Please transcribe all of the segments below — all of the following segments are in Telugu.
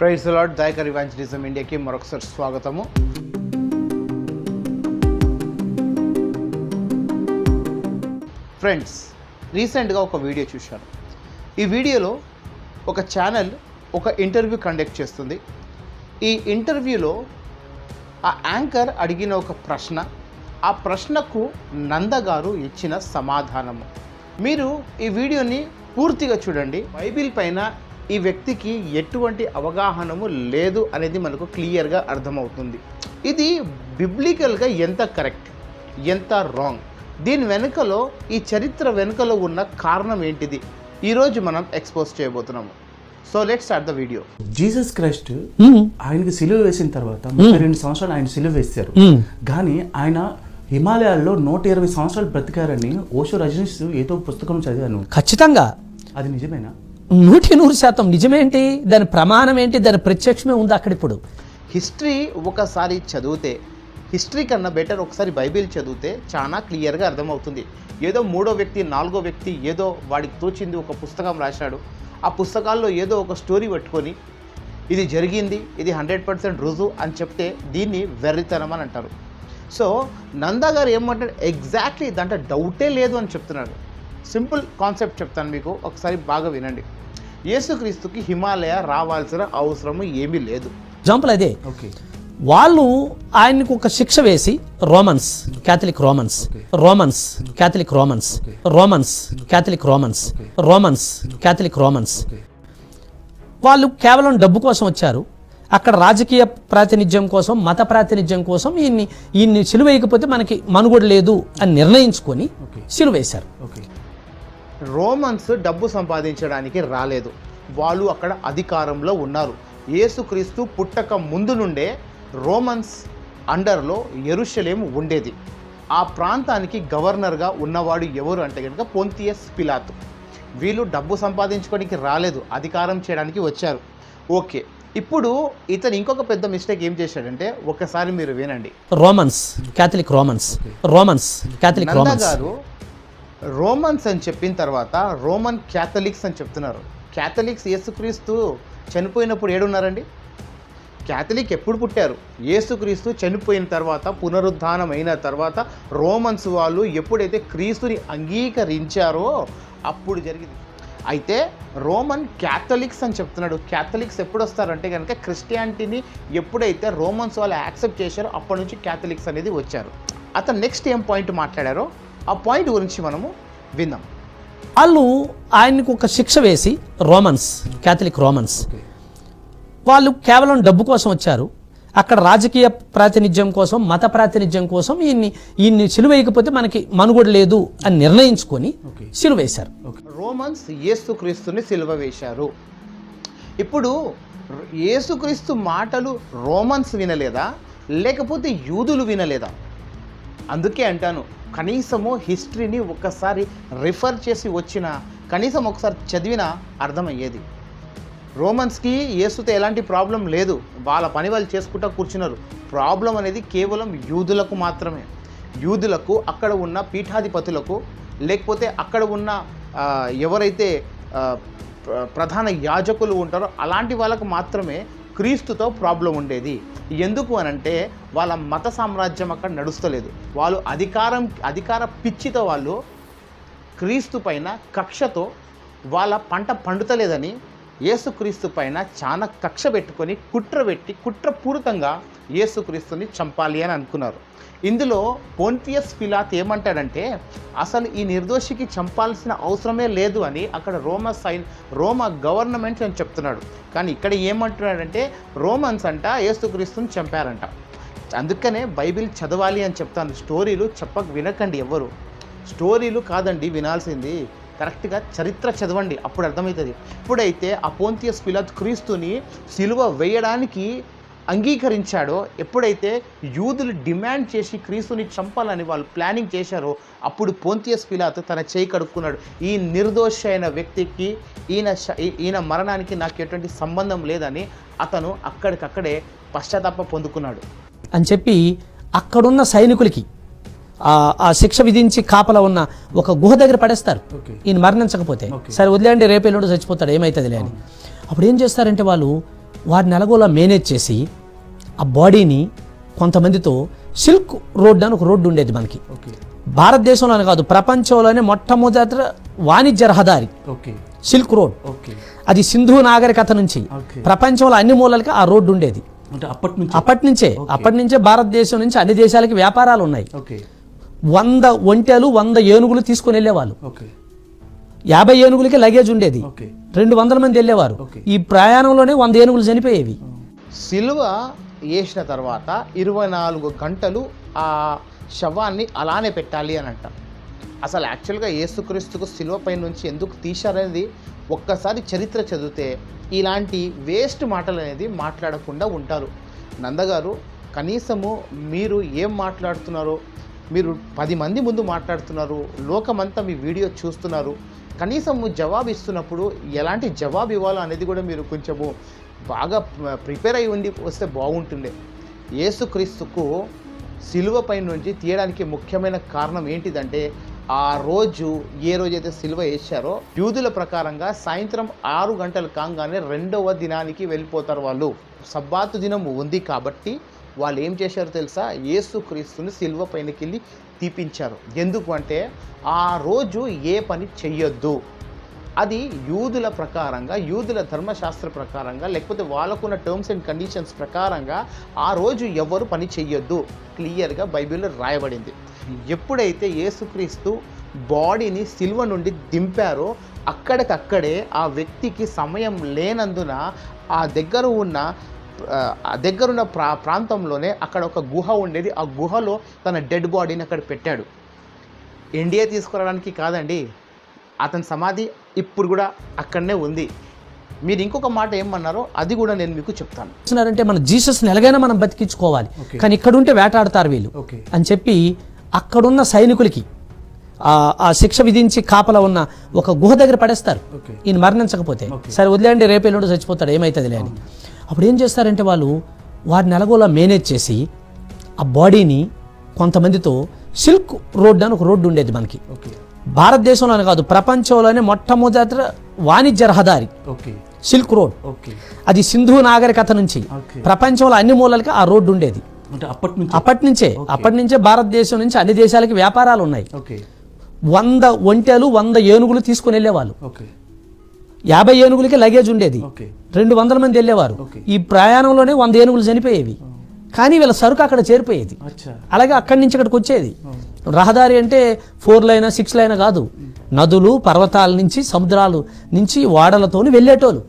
ప్రైస్ లాడ్ దాయకర్ ఇవాంజలిజం ఇండియాకి మరొకసారి స్వాగతము. ఫ్రెండ్స్ రీసెంట్గా ఒక వీడియో చూశాను. ఈ వీడియోలో ఒక ఛానల్ ఒక ఇంటర్వ్యూ కండక్ట్ చేస్తుంది. ఈ ఇంటర్వ్యూలో ఆ యాంకర్ అడిగిన ఒక ప్రశ్న ఆ ప్రశ్నకు నందగారు ఇచ్చిన సమాధానము. మీరు ఈ వీడియోని పూర్తిగా చూడండి. బైబిల్ పైన ఈ వ్యక్తికి ఎటువంటి అవగాహనము లేదు అనేది మనకు క్లియర్గా అర్థమవుతుంది. ఇది బిబ్లికల్గా ఎంత కరెక్ట్ ఎంత రాంగ్ దీని వెనుకలో ఈ చరిత్ర వెనుకలో ఉన్న కారణం ఏంటిది? ఈరోజు మనం ఎక్స్పోజ్ చేయబోతున్నాము. So let start the video Jesus Christ. ఆయనకి సిలువ వేసిన తర్వాత ముప్పై రెండు సంవత్సరాలు ఆయన సిలువ వేశారు. మ్మ్. కానీ ఆయన హిమాలయాల్లో నూట ఇరవై సంవత్సరాలు బ్రతికారని ఓషో రజనీష్ ఏదో పుస్తకం చదివాను. ఖచ్చితంగా. అది నిజమేనా? నూటి నూరు శాతం నిజమేంటి? దాని ప్రమాణం ఏంటి దాని ప్రత్యక్షమే ఉంది అక్కడ ఇప్పుడు? హిస్టరీ ఒకసారి చదివితే హిస్టరీ కన్నా బెటర్ ఒకసారి బైబిల్ చదివితే చాలా క్లియర్గా అర్థమవుతుంది. ఏదో మూడో వ్యక్తి నాలుగో వ్యక్తి ఏదో వాడికి తోచింది ఒక పుస్తకం రాశాడు. ఆ పుస్తకాల్లో ఏదో ఒక స్టోరీ పట్టుకొని ఇది జరిగింది ఇది హండ్రెడ్ పర్సెంట్ రుజువు అని చెప్తే దీన్ని వెర్రితనం అని అంటారు. సో నందా గారు ఏమంటారు ఎగ్జాక్ట్లీ దాంట్లో డౌటే లేదు అని చెప్తున్నాడు సింపుల్ కాన్సెప్ట్ చెప్తాను మీకు ఒకసారి బాగా వినండి. యేసుక్రీస్తుకి హిమాలయ రావాల్సిన అవసరము ఏమీ లేదు. ఎగ్జాంపుల్ అదే. ఓకే. వాళ్ళు ఆయనకు ఒక శిక్ష వేసి Romans Catholic Romans Romans Catholic Romans Romans Catholic Romans Romans Catholic Romans వాళ్ళు కేవలం డబ్బు కోసం వచ్చారు. అక్కడ రాజకీయ ప్రాతినిధ్యం కోసం మత ప్రాతినిధ్యం కోసం ఈయన్ని ఈయన్ని సిలువేయకపోతే మనకి మనుగడ లేదు అని నిర్ణయించుకొని సిలువేశారు. ఓకే. రోమన్స్ డబ్బు సంపాదించడానికి రాలేదు. వాళ్ళు అక్కడ అధికారంలో ఉన్నారు. యేసుక్రీస్తు పుట్టక ముందు నుండే రోమన్స్ అండర్లో ఎరుషలేం ఉండేది. ఆ ప్రాంతానికి గవర్నర్గా ఉన్నవాడు ఎవరు అంటే కనుక పొంతియస్ పిలాతు. వీళ్ళు డబ్బు సంపాదించుకోవడానికి రాలేదు. అధికారం చేయడానికి వచ్చారు. ఓకే. ఇప్పుడు ఇతను ఇంకొక పెద్ద మిస్టేక్ ఏం చేశాడంటే ఒకసారి మీరు వినండి. Romans Catholic Romans. Romans Catholic Romans. గారు రోమన్స్ అని చెప్పిన తర్వాత రోమన్ క్యాథలిక్స్ అని చెప్తున్నారు. క్యాథలిక్స్ యేసుక్రీస్తు చనిపోయినప్పుడు ఏడున్నారండి? క్యాథలిక్ ఎప్పుడు పుట్టారు? యేసుక్రీస్తు చనిపోయిన తర్వాత పునరుద్ధానం అయిన తర్వాత రోమన్స్ వాళ్ళు ఎప్పుడైతే క్రీస్తుని అంగీకరించారో అప్పుడు జరిగింది. అయితే రోమన్ క్యాథలిక్స్ అని చెప్తున్నాడు. క్యాథలిక్స్ ఎప్పుడు వస్తారంటే కనుక క్రిస్టియానిటీని ఎప్పుడైతే రోమన్స్ వాళ్ళు యాక్సెప్ట్ చేశారో అప్పటి నుంచి క్యాథలిక్స్ అనేది వచ్చారు. అతను నెక్స్ట్ ఏం పాయింట్ మాట్లాడారో? ఆ పాయింట్ గురించి మనము విందాం. వాళ్ళు ఆయనకు ఒక శిక్ష వేసి రోమన్స్ క్యాథలిక్ రోమన్స్. వాళ్ళు కేవలం డబ్బు కోసం వచ్చారు. అక్కడ రాజకీయ ప్రాతినిధ్యం కోసం మత ప్రాతినిధ్యం కోసం ఈయన్ని ఈయన్ని సిలువేయకపోతే మనకి మనుగడ లేదు అని నిర్ణయించుకొని సిలువేశారు. రోమన్స్ యేసుక్రీస్తుని సిలువ వేశారు. ఇప్పుడు యేసుక్రీస్తు మాటలు రోమన్స్ వినలేదా? లేకపోతే యూదులు వినలేదా? అందుకే అంటాను కనీసము హిస్టరీని ఒక్కసారి రిఫర్ చేసి వచ్చిన కనీసం ఒకసారి చదివినా అర్థమయ్యేది. రోమన్స్కి యేసుతో ఎలాంటి ప్రాబ్లం లేదు. వాళ్ళ పని వాళ్ళు చేసుకుంటా కూర్చున్నారు. ప్రాబ్లం అనేది కేవలం యూదులకు మాత్రమే. యూదులకు అక్కడ ఉన్న పీఠాధిపతులకు లేకపోతే అక్కడ ఉన్న ఎవరైతే ప్రధాన యాజకులు ఉంటారో అలాంటి వాళ్ళకు మాత్రమే క్రీస్తుతో ప్రాబ్లం ఉండేది. ఎందుకు అనంటే వాళ్ళ మత సామ్రాజ్యం అక్కడ నడుస్తలేదు. వాళ్ళు అధికారం అధికార పిచ్చితో వాళ్ళు క్రీస్తు పైన కక్షతో వాళ్ళ పంట పండుతలేదని యేసుక్రీస్తు పైన చాలా కక్ష పెట్టుకొని కుట్ర పెట్టి కుట్రపూరితంగా యేసుక్రీస్తుని చంపాలి అని అనుకున్నారు. ఇందులో పోన్పియస్ పిలాత్ ఏమంటాడంటే అసలు ఈ నిర్దోషికి చంపాల్సిన అవసరమే లేదు అని అక్కడ రోమ సైన్ రోమ గవర్నమెంట్ అని చెప్తున్నాడు. కానీ ఇక్కడ ఏమంటున్నాడంటే రోమన్స్ అంట యేసుక్రీస్తుని చంపారంట. అందుకనే బైబిల్ చదవాలి అని చెప్తాను. స్టోరీలు చెప్పక వినకండి ఎవరు స్టోరీలు కాదండి వినాల్సింది. కరెక్ట్గా చరిత్ర చదవండి అప్పుడు అర్థమవుతుంది. ఇప్పుడైతే అపోంతియస్ పిలాత్ క్రీస్తుని సిలువ వేయడానికి అంగీకరించాడో ఎప్పుడైతే యూదులు డిమాండ్ చేసి క్రీస్తుని చంపాలని వాళ్ళు ప్లానింగ్ చేశారో అప్పుడు పోంతియస్ పిలాత్ తన చేయి కడుక్కున్నాడు. ఈ నిర్దోష అయిన వ్యక్తికి ఈయన ఈయన మరణానికి నాకు ఎటువంటి సంబంధం లేదని అతను అక్కడికక్కడే పశ్చాత్తాప పొందుకున్నాడు. అని చెప్పి అక్కడున్న సైనికులకి ఆ- శిక్ష విధించి కాపలా ఉన్న ఒక గుహ దగ్గర పడేస్తారు. ఈయన మరణించకపోతే. సరే వదిలేండి రేపు ఎల్లుండి చచ్చిపోతాడు ఏమవుతుందిలే అని. అప్పుడు ఏం చేస్తారంటే వాళ్ళు వారిని ఎలాగోలా మేనేజ్ చేసి ఆ బాడీని కొంతమందితో సిల్క్ రోడ్ అని ఒక రోడ్డు ఉండేది మనకి. భారతదేశంలోనే కాదు ప్రపంచంలోనే మొట్టమొదటి వాణిజ్య రహదారి. Silk road. అది సింధు నాగరికత నుంచి. ప్రపంచంలో అన్ని మూలలకి ఆ రోడ్డు ఉండేది. అప్పటి నుంచి? అప్పటి నుంచే భారతదేశం నుంచి అన్ని దేశాలకి వ్యాపారాలు ఉన్నాయి. ఓకే. వంద ఒంటెలు వంద ఏనుగులు తీసుకొని వెళ్ళేవాళ్ళు. ఓకే. యాభై ఏనుగులకి లగేజ్ ఉండేది. ఓకే. రెండు వందల మంది వెళ్ళేవారు. ఓకే. ఈ ప్రయాణంలోనే వంద ఏనుగులు చనిపోయేవి. సిలువ వేసిన తర్వాత ఇరవై నాలుగు గంటలు ఆ శవాన్ని అలానే పెట్టాలి అని అంటాం. అసలు యాక్చువల్గా యేసుక్రీస్తుకు సిలువ పై నుంచి ఎందుకు తీశారనేది ఒక్కసారి చరిత్ర చదివితే ఇలాంటి వేస్ట్ మాటలు అనేది మాట్లాడకుండా ఉంటారు. నందగారు కనీసము మీరు ఏం మాట్లాడుతున్నారో మీరు పది మంది ముందు మాట్లాడుతున్నారు లోకమంతా మీ వీడియో చూస్తున్నారు కనీసం జవాబు ఇస్తున్నప్పుడు ఎలాంటి జవాబు ఇవ్వాలో అనేది కూడా మీరు కొంచెము బాగా ప్రిపేర్ అయి ఉండి వస్తే బాగుంటుండే. యేసుక్రీస్తుకు సిలువపై నుంచి తీయడానికి ముఖ్యమైన కారణం ఏంటిదంటే ఆ రోజు ఏ రోజైతే సిలువ వేశారో యూదుల ప్రకారంగా సాయంత్రం ఆరు గంటలు కాగానే రెండవ దినానికి వెళ్ళిపోతారు వాళ్ళు. సబ్బాతు దినం ఉంది కాబట్టి వాళ్ళు ఏం చేశారో తెలుసా? యేసుక్రీస్తుని సిలువ పైనకి వెళ్ళి తీపించారు. ఎందుకు అంటే ఆ రోజు ఏ పని చెయ్యొద్దు. అది యూదుల ప్రకారంగా యూదుల ధర్మశాస్త్ర ప్రకారంగా లేకపోతే వాళ్ళకున్న టర్మ్స్ అండ్ కండిషన్స్ ప్రకారంగా ఆ రోజు ఎవరు పని చెయ్యొద్దు. క్లియర్గా బైబిల్లో రాయబడింది. ఎప్పుడైతే యేసుక్రీస్తు బాడీని సిల్వ నుండి దింపారో అక్కడికక్కడే ఆ వ్యక్తికి సమయం లేనందున ఆ దగ్గర ఉన్న దగ్గరున్న ప్రా ప్రాంతంలోనే అక్కడ ఒక గుహ ఉండేది. ఆ గుహలో తన డెడ్ బాడీని అక్కడ పెట్టాడు. ఇండియా తీసుకురావడానికి కాదండి. అతని సమాధి ఇప్పుడు కూడా అక్కడనే ఉంది. మీరు ఇంకొక మాట ఏమన్నారో అది కూడా నేను మీకు చెప్తాను. చేస్తున్నారంటే మన జీసస్ని ఎలాగైనా మనం బతికించుకోవాలి. కానీ ఇక్కడ ఉంటే వేటాడతారు వీళ్ళు. ఓకే. అని చెప్పి అక్కడున్న సైనికులకి ఆ- ఆ శిక్ష విధించి కాపలా ఉన్న ఒక గుహ దగ్గర పడేస్తారు. ఈయన మరణించకపోతే. సరే వదిలేండి రేపు ఎల్లుండి చచ్చిపోతాడు. ఏమవుతుంది అని. అప్పుడు ఏం చేస్తారంటే వాళ్ళు వారిని ఎలాగోలా మేనేజ్ చేసి ఆ బాడీని కొంతమందితో సిల్క్ రోడ్ అని ఒక రోడ్డు ఉండేది మనకి. భారతదేశంలోనే కాదు ప్రపంచంలోనే మొట్టమొదటి వాణిజ్య రహదారి. Silk road. అది సింధు నాగరికత నుంచి. ప్రపంచంలో అన్ని మూలలకి ఆ రోడ్డు ఉండేది. అప్పటి నుంచి? అప్పటి నుంచే. భారతదేశం నుంచి అన్ని దేశాలకి వ్యాపారాలు ఉన్నాయి. వంద ఒంటెలు వంద ఏనుగులు తీసుకొని వెళ్ళేవాళ్ళు. యాభై ఏనుగులకి లగేజ్ ఉండేది. రెండు వందల మంది వెళ్ళేవారు. ఈ ప్రయాణంలోనే వంద ఏనుగులు చనిపోయేవి. కానీ వీళ్ళ సరుకు అక్కడ చేరిపోయేది. అచ్చా. అలాగే అక్కడి నుంచి ఇక్కడికి వచ్చేది. రహదారి అంటే ఫోర్ లైన్ సిక్స్ లైన్ కాదు. నదులు పర్వతాల నుంచి సముద్రాలు నుంచి వాడలతోని వెళ్ళేటోళ్ళు.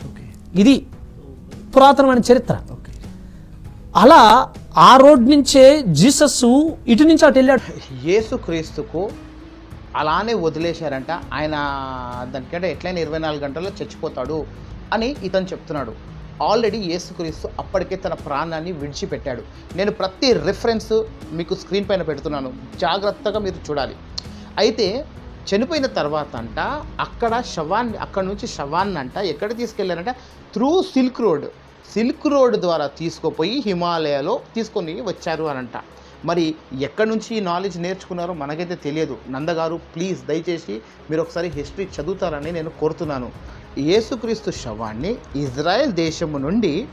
ఇది పురాతనమైన చరిత్ర. అలా ఆ రోడ్ నుంచే జీసస్ ఇటు నుంచి అటు వెళ్ళాడు. యేసుక్రీస్తుకు అలానే వదిలేశారంట. ఆయన దానికంటే ఎట్లయినా ఇరవై నాలుగు గంటల్లో చచ్చిపోతాడు అని ఇతను చెప్తున్నాడు. ఆల్రెడీ యేసుక్రీస్తు అప్పటికే తన ప్రాణాన్ని విడిచిపెట్టాడు. నేను ప్రతి రిఫరెన్స్ మీకు స్క్రీన్ పైన పెడుతున్నాను. జాగ్రత్తగా మీరు చూడాలి. అయితే చనిపోయిన తర్వాత అంట అక్కడ శవాన్ని అక్కడ నుంచి శవాన్ని అంట ఎక్కడ తీసుకెళ్ళారంట? Through silk road. Silk road ద్వారా తీసుకుపోయి హిమాలయాలో తీసుకొని వచ్చారు అనంట. మరి ఎక్కడి నుంచి ఈ నాలెడ్జ్ నేర్చుకున్నారో మనకైతే తెలియదు. నందగారు ప్లీజ్ దయచేసి మీరు ఒకసారి హిస్టరీ చదువుతారని నేను కోరుతున్నాను. యేసుక్రీస్తు శవాన్ని ఇజ్రాయెల్ దేశము నుండి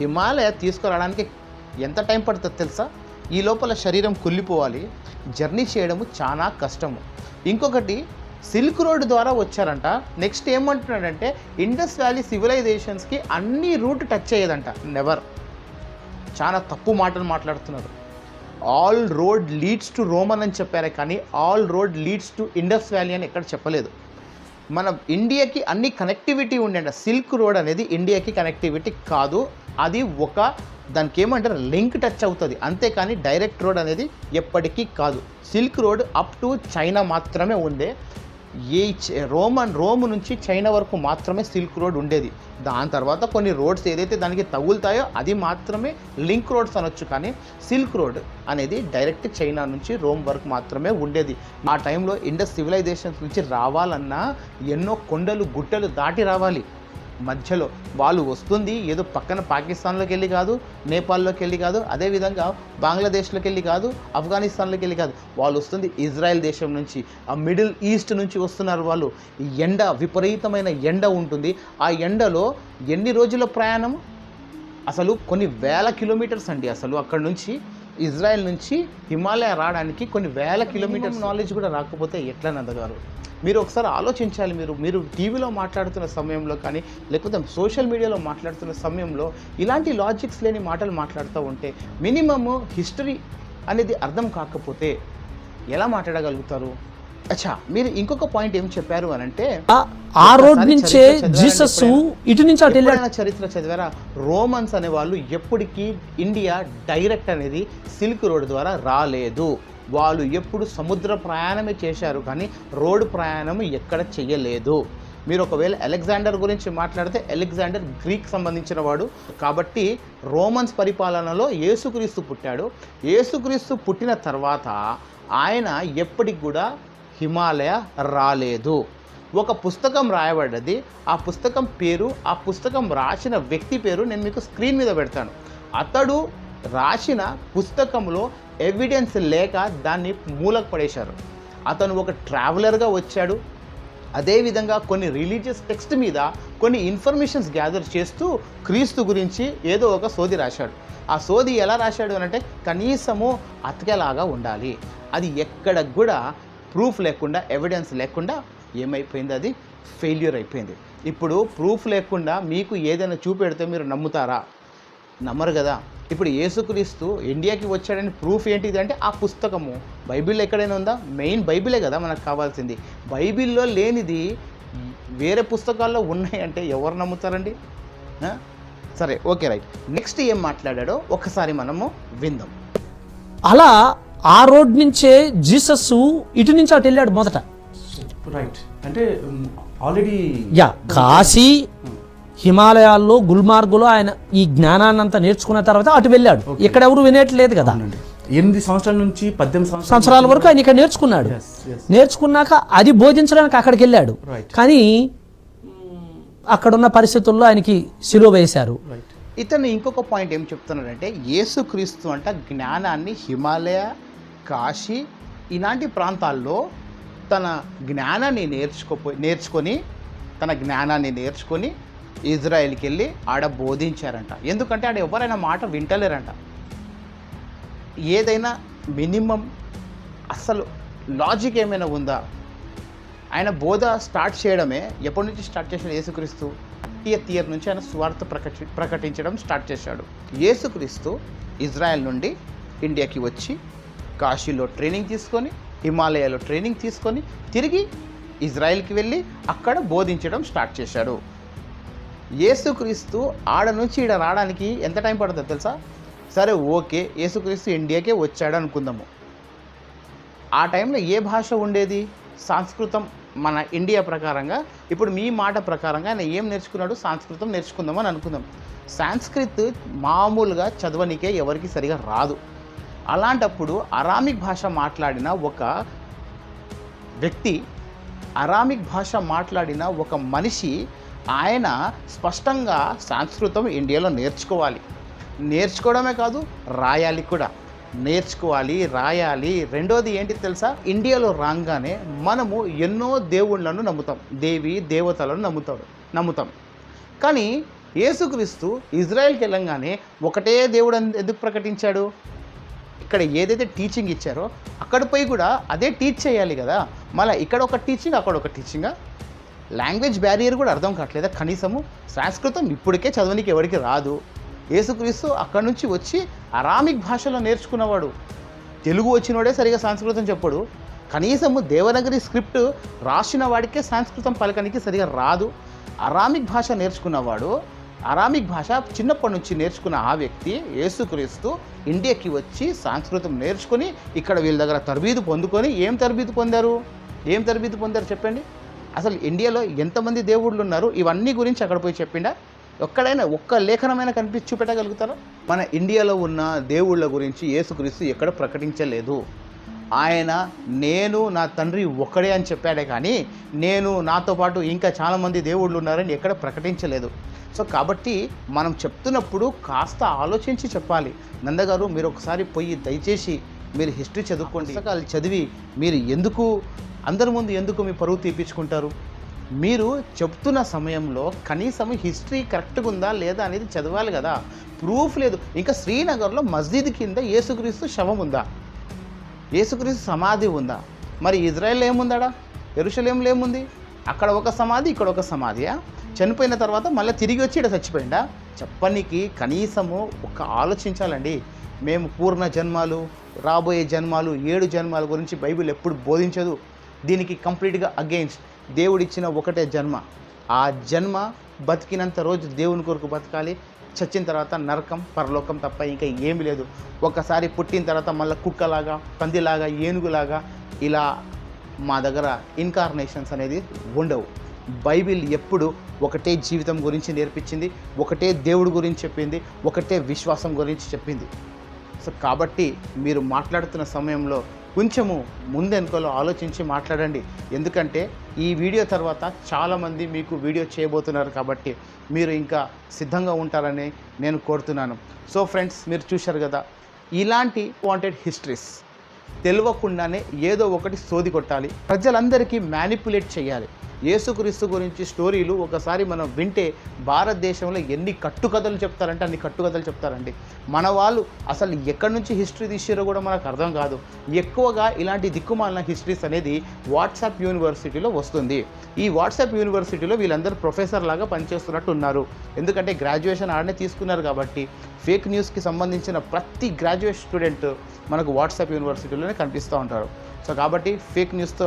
హిమాలయ తీసుకురావడానికి ఎంత టైం పడుతుంది తెలుసా? ఈ లోపల శరీరం కుళ్ళిపోవాలి. జర్నీ చేయడము చాలా కష్టము. ఇంకొకటి సిల్క్ రోడ్ ద్వారా వచ్చారంట. నెక్స్ట్ ఏమంటున్నాడంటే ఇండస్ వ్యాలీ సివిలైజేషన్స్కి అన్ని రూట్ టచ్ అయ్యేదంట. నెవర్ చాలా తప్పు మాటలు మాట్లాడుతున్నారు. All road leads to Roman అని చెప్పారే కానీ all road leads to Indus valley అని ఎక్కడ చెప్పలేదు. మన ఇండియాకి అన్ని కనెక్టివిటీ ఉండే సిల్క్ రోడ్ అనేది ఇండియాకి కనెక్టివిటీ కాదు. అది ఒక దానికి ఏమంటారు లింక్ టచ్ అవుతుంది. అంతేకాని డైరెక్ట్ రోడ్ అనేది ఎప్పటికీ కాదు. Silk road up to China మాత్రమే ఉండే. ఈ రోమన్ రోమ్ నుంచి చైనా వరకు మాత్రమే సిల్క్ రోడ్ ఉండేది. దాని తర్వాత కొన్ని రోడ్స్ ఏదైతే దానికి తగులుతాయో అది మాత్రమే లింక్ రోడ్స్ అనొచ్చు కానీ సిల్క్ రోడ్ అనేది డైరెక్ట్ చైనా నుంచి రోమ్ వరకు మాత్రమే ఉండేది. ఆ టైంలో ఇండస్ సివిలైజేషన్స్ నుంచి రావాలన్నా ఎన్నో కొండలు గుట్టలు దాటి రావాలి. మధ్యలో వాళ్ళు వస్తుంది. ఏదో పక్కన పాకిస్తాన్లోకి వెళ్ళి కాదు నేపాల్లోకి వెళ్ళి కాదు అదేవిధంగా బంగ్లాదేశ్లోకి వెళ్ళి కాదు ఆఫ్ఘనిస్తాన్లోకి వెళ్ళి కాదు వాళ్ళు వస్తుంది ఇజ్రాయెల్ దేశం నుంచి. ఆ మిడిల్ ఈస్ట్ నుంచి వస్తున్నారు వాళ్ళు. ఈ ఎండ విపరీతమైన ఎండ ఉంటుంది. ఆ ఎండలో ఎన్ని రోజుల ప్రయాణం? అసలు కొన్ని వేల కిలోమీటర్స్ అండి అసలు అక్కడ నుంచి. ఇజ్రాయెల్ నుంచి హిమాలయ రావడానికి కొన్ని వేల కిలోమీటర్స్. నాలెడ్జ్ కూడా రాకపోతే ఎట్లా నందగారు మీరు ఒకసారి ఆలోచించాలి మీరు. మీరు టీవీలో మాట్లాడుతున్న సమయంలో కానీ లేకపోతే సోషల్ మీడియాలో మాట్లాడుతున్న సమయంలో ఇలాంటి లాజిక్స్ లేని మాటలు మాట్లాడుతూ ఉంటే మినిమమ్ హిస్టరీ అనేది అర్థం కాకపోతే ఎలా మాట్లాడగలుగుతారు? అచ్చా మీరు ఇంకొక పాయింట్ ఏం చెప్పారు అని అంటే ఆ- రోడ్ నుంచే జీసస్ ఇటు నుంచి అటు చరిత్ర చదివారా? రోమన్స్ అనే వాళ్ళు ఎప్పటికీ ఇండియా డైరెక్ట్ అనేది సిల్క్ రోడ్ ద్వారా రాలేదు. వాళ్ళు ఎప్పుడు సముద్ర ప్రయాణమే చేశారు కానీ రోడ్డు ప్రయాణం ఎక్కడ చెయ్యలేదు. మీరు ఒకవేళ అలెగ్జాండర్ గురించి మాట్లాడితే అలెగ్జాండర్ గ్రీక్ సంబంధించిన వాడు. కాబట్టి రోమన్స్ పరిపాలనలో యేసుక్రీస్తు పుట్టాడు. యేసుక్రీస్తు పుట్టిన తర్వాత ఆయన ఎప్పటికి కూడా హిమాలయ రాలేదు. ఒక పుస్తకం రాయబడ్డది. ఆ పుస్తకం పేరు ఆ పుస్తకం రాసిన వ్యక్తి పేరు నేను మీకు స్క్రీన్ మీద పెడతాను. అతడు రాసిన పుస్తకంలో ఎవిడెన్స్ లేక దాన్ని మూలకు పడేశారు. అతను ఒక ట్రావెలర్గా వచ్చాడు. అదేవిధంగా కొన్ని రిలీజియస్ టెక్స్ట్ మీద కొన్ని ఇన్ఫర్మేషన్స్ గ్యాదర్ చేస్తూ క్రీస్తు గురించి ఏదో ఒక సోది రాశాడు. ఆ సోది ఎలా రాశాడు అని అంటే కనీసము అతకేలాగా ఉండాలి. అది ఎక్కడ కూడా ప్రూఫ్ లేకుండా ఎవిడెన్స్ లేకుండా ఏమైపోయింది అది? ఫెయిల్యూర్ అయిపోయింది. ఇప్పుడు ప్రూఫ్ లేకుండా మీకు ఏదైనా చూపెడితే మీరు నమ్ముతారా? నమ్మరు కదా. ఇప్పుడు యేసుక్రీస్తు ఇండియాకి వచ్చాడని ప్రూఫ్ ఏంటిది అంటే ఆ పుస్తకము. బైబిల్ ఎక్కడైనా ఉందా? మెయిన్ బైబిలే కదా మనకు కావాల్సింది. బైబిల్లో లేనిది వేరే పుస్తకాల్లో ఉన్నాయంటే ఎవరు నమ్ముతారండి? సరే ఓకే రైట్. నెక్స్ట్ ఏం మాట్లాడాడో ఒకసారి మనము విందాం. అలా ఆ రోడ్ నుంచే జీసస్ ఇటు నుంచి అటు వెళ్ళాడు మొదట. రైట్. అంటే ఆల్రెడీ యా కాశీ హిమాలయాల్లో గుల్మార్గులో ఆయన ఈ జ్ఞానాన్ని అంతా నేర్చుకున్న తర్వాత అటు వెళ్ళాడు. ఇక్కడ ఎవరు వినేట్లేదు కదా. ఎనిమిది సంవత్సరాల నుంచి పద్దెనిమిది సంవత్సరాల వరకు ఆయన ఇక్కడ నేర్చుకున్నాడు. నేర్చుకున్నాక అది బోధించడానికి అక్కడికి వెళ్ళాడు. కానీ అక్కడున్న పరిస్థితుల్లో ఆయనకి సిలువ వేశారు. ఇతను ఇంకొక పాయింట్ ఏం చెప్తున్నాడంటే యేసుక్రీస్తు అంట జ్ఞానాన్ని హిమాలయ కాశీ ఇలాంటి ప్రాంతాల్లో తన జ్ఞానాన్ని నేర్చుకోపో నేర్చుకొని తన జ్ఞానాన్ని నేర్చుకొని ఇజ్రాయెల్కి వెళ్ళి ఆడ బోధించారంట. ఎందుకంటే ఆడ ఎవరైనా మాట వింటలేరంట. ఏదైనా మినిమం అసలు లాజిక్ ఏమైనా ఉందా? ఆయన బోధ స్టార్ట్ చేయడమే ఎప్పటి నుంచి స్టార్ట్ చేసిన యేసుక్రీస్తు? థర్టీయత్ ఇయర్ నుంచి ఆయన స్వార్థ ప్రకటి ప్రకటించడం స్టార్ట్ చేశాడు. యేసుక్రీస్తు ఇజ్రాయెల్ నుండి ఇండియాకి వచ్చి కాశీలో ట్రైనింగ్ తీసుకొని హిమాలయాలో ట్రైనింగ్ తీసుకొని తిరిగి ఇజ్రాయెల్కి వెళ్ళి అక్కడ బోధించడం స్టార్ట్ చేశాడు. యేసుక్రీస్తు ఆడ నుంచి ఈడ రావడానికి ఎంత టైం పడుతుందో తెలుసా? సరే ఓకే యేసుక్రీస్తు ఇండియాకే వచ్చాడు అనుకుందాము. ఆ టైంలో ఏ భాష ఉండేది? సంస్కృతం మన ఇండియా ప్రకారంగా. ఇప్పుడు మీ మాట ప్రకారంగా ఆయన ఏం నేర్చుకున్నాడు? సంస్కృతం నేర్చుకుందామని అనుకుందాం. సాంస్క్రిత్ మామూలుగా చదవనికే ఎవరికి సరిగా రాదు. అలాంటప్పుడు అరామిక్ భాష మాట్లాడిన ఒక వ్యక్తి అరామిక్ భాష మాట్లాడిన ఒక మనిషి ఆయన స్పష్టంగా సంస్కృతం ఇండియాలో నేర్చుకోవాలి. నేర్చుకోవడమే కాదు రాయాలి కూడా. నేర్చుకోవాలి రాయాలి. రెండోది ఏంటి తెలుసా? ఇండియాలో రాగానే మనము ఎన్నో దేవుళ్ళను నమ్ముతాం. దేవి దేవతలను నమ్ముతాడు నమ్ముతాం. కానీ యేసుక్రీస్తు ఇజ్రాయెల్కి వెళ్ళంగానే ఒకటే దేవుడు ఎందుకు ప్రకటించాడు? ఇక్కడ ఏదైతే టీచింగ్ ఇచ్చారో అక్కడ పోయి కూడా అదే టీచ్ చేయాలి కదా. మళ్ళీ ఇక్కడ ఒక టీచింగ్ అక్కడ ఒక టీచింగా లాంగ్వేజ్ బ్యారియర్ కూడా అర్థం కావట్లేదు? కనీసము సంస్కృతం ఇప్పటికే చదవనికి ఎవరికి రాదు. యేసుక్రీస్తు అక్కడి నుంచి వచ్చి అరామిక్ భాషలో నేర్చుకున్నవాడు. తెలుగు వచ్చినోడే సరిగా సంస్కృతం చెప్పడు. కనీసము దేవనగరి స్క్రిప్ట్ రాసిన వాడికే సంస్కృతం పలకనికి సరిగా రాదు. అరామిక్ భాష నేర్చుకున్నవాడు అరామిక్ భాష చిన్నప్పటి నుంచి నేర్చుకున్న ఆ వ్యక్తి యేసుక్రీస్తు ఇండియాకి వచ్చి సంస్కృతం నేర్చుకొని ఇక్కడ వీళ్ళ దగ్గర తరబీదు పొందుకొని ఏం తరబీదు పొందారు? ఏం తరబీదు పొందారు చెప్పండి? అసలు ఇండియాలో ఎంతమంది దేవుళ్ళు ఉన్నారు? ఇవన్నీ గురించి అక్కడ పోయి చెప్పిండా? ఒక్కడైనా ఒక్క లేఖనమైనా కనిపించి చూపెట్టగలుగుతారా? మన ఇండియాలో ఉన్న దేవుళ్ళ గురించి యేసుక్రీస్తు ఎక్కడ ప్రకటించలేదు. ఆయన నేను నా తండ్రి ఒక్కడే అని చెప్పాడే కానీ నేను నాతో పాటు ఇంకా చాలామంది దేవుళ్ళు ఉన్నారని ఎక్కడ ప్రకటించలేదు. సో కాబట్టి మనం చెప్తున్నప్పుడు కాస్త ఆలోచించి చెప్పాలి. నందగారు మీరు ఒకసారి పోయి దయచేసి మీరు హిస్టరీ చదువుకోండి. పుస్తకాలు చదివి మీరు ఎందుకు అందరి ముందు ఎందుకు మీ పరువు తీపించుకుంటారు మీరు చెప్తున్న సమయంలో కనీసం హిస్టరీ కరెక్ట్గా ఉందా లేదా అనేది చదవాలి కదా. ప్రూఫ్ లేదు. ఇంకా శ్రీనగర్లో మస్జిద్ కింద యేసుక్రీస్తు శవం ఉందా? యేసుక్రీస్తు సమాధి ఉందా? మరి ఇజ్రాయెల్ ఏముందాడా? ఎరుషలేంలో ఏముంది? అక్కడ ఒక సమాధి ఇక్కడ ఒక సమాధియా? చనిపోయిన తర్వాత మళ్ళీ తిరిగి వచ్చి ఇక్కడ చచ్చిపోయిందా? చెప్పనికి కనీసము ఒక ఆలోచించాలండి. మేము పూర్ణ జన్మాలు రాబోయే జన్మాలు ఏడు జన్మాల గురించి బైబిల్ ఎప్పుడు బోధించదు. దీనికి కంప్లీట్గా అగెయిన్స్ట్ దేవుడిచ్చిన ఒకటే జన్మ. ఆ జన్మ బతికినంత రోజు దేవుని కొరకు బతకాలి. చచ్చిన తర్వాత నరకం పరలోకం తప్ప ఇంకా ఏమీ లేదు. ఒకసారి పుట్టిన తర్వాత మళ్ళీ కుక్కలాగా పందిలాగా ఏనుగులాగా ఇలా మా దగ్గర ఇన్కార్నేషన్స్ అనేది ఉండవు. బైబిల్ ఎప్పుడు ఒకటే జీవితం గురించి నేర్పించింది ఒకటే దేవుడి గురించి చెప్పింది ఒకటే విశ్వాసం గురించి చెప్పింది. సో కాబట్టి మీరు మాట్లాడుతున్న సమయంలో కొంచెము ముందెనుకలో ఆలోచించి మాట్లాడండి. ఎందుకంటే ఈ వీడియో తర్వాత చాలామంది మీకు వీడియో చేయబోతున్నారు కాబట్టి మీరు ఇంకా సిద్ధంగా ఉంటారని నేను కోరుతున్నాను. సో ఫ్రెండ్స్ మీరు చూశారు కదా ఇలాంటి వాంటెడ్ హిస్టరీస్ తెలియకుండానే ఏదో ఒకటి సోది కొట్టాలి. ప్రజలందరికీ మ్యానిపులేట్ చేయాలి. యేసుక్రీస్తు గురించి స్టోరీలు ఒకసారి మనం వింటే భారతదేశంలో ఎన్ని కట్టుకథలు చెప్తారంటే అన్ని కట్టుకథలు చెప్తారండి. మన వాళ్ళు అసలు ఎక్కడి నుంచి హిస్టరీ తీసారో కూడా మనకు అర్థం కాదు. ఎక్కువగా ఇలాంటి దిక్కుమాలిన హిస్టరీస్ అనేది వాట్సాప్ యూనివర్సిటీలో వస్తుంది. ఈ వాట్సాప్ యూనివర్సిటీలో వీళ్ళందరూ ప్రొఫెసర్ లాగా పనిచేస్తున్నట్టు ఉన్నారు. ఎందుకంటే గ్రాడ్యుయేషన్ ఆడనే తీసుకున్నారు కాబట్టి ఫేక్ న్యూస్కి సంబంధించిన ప్రతి గ్రాడ్యుయేట్ స్టూడెంట్ మనకు వాట్సాప్ యూనివర్సిటీలోనే కనిపిస్తూ ఉంటారు. సో కాబట్టి ఫేక్ న్యూస్తో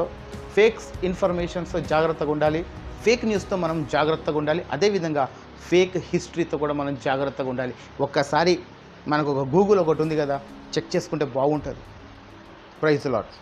ఫేక్స్ ఇన్ఫర్మేషన్స్తో జాగ్రత్తగా ఉండాలి. ఫేక్ న్యూస్తో మనం జాగ్రత్తగా ఉండాలి. అదేవిధంగా ఫేక్ హిస్టరీతో కూడా మనం జాగ్రత్తగా ఉండాలి. ఒక్కసారి మనకు ఒక గూగుల్ ఒకటి ఉంది కదా చెక్ చేసుకుంటే బాగుంటుంది. Praise lot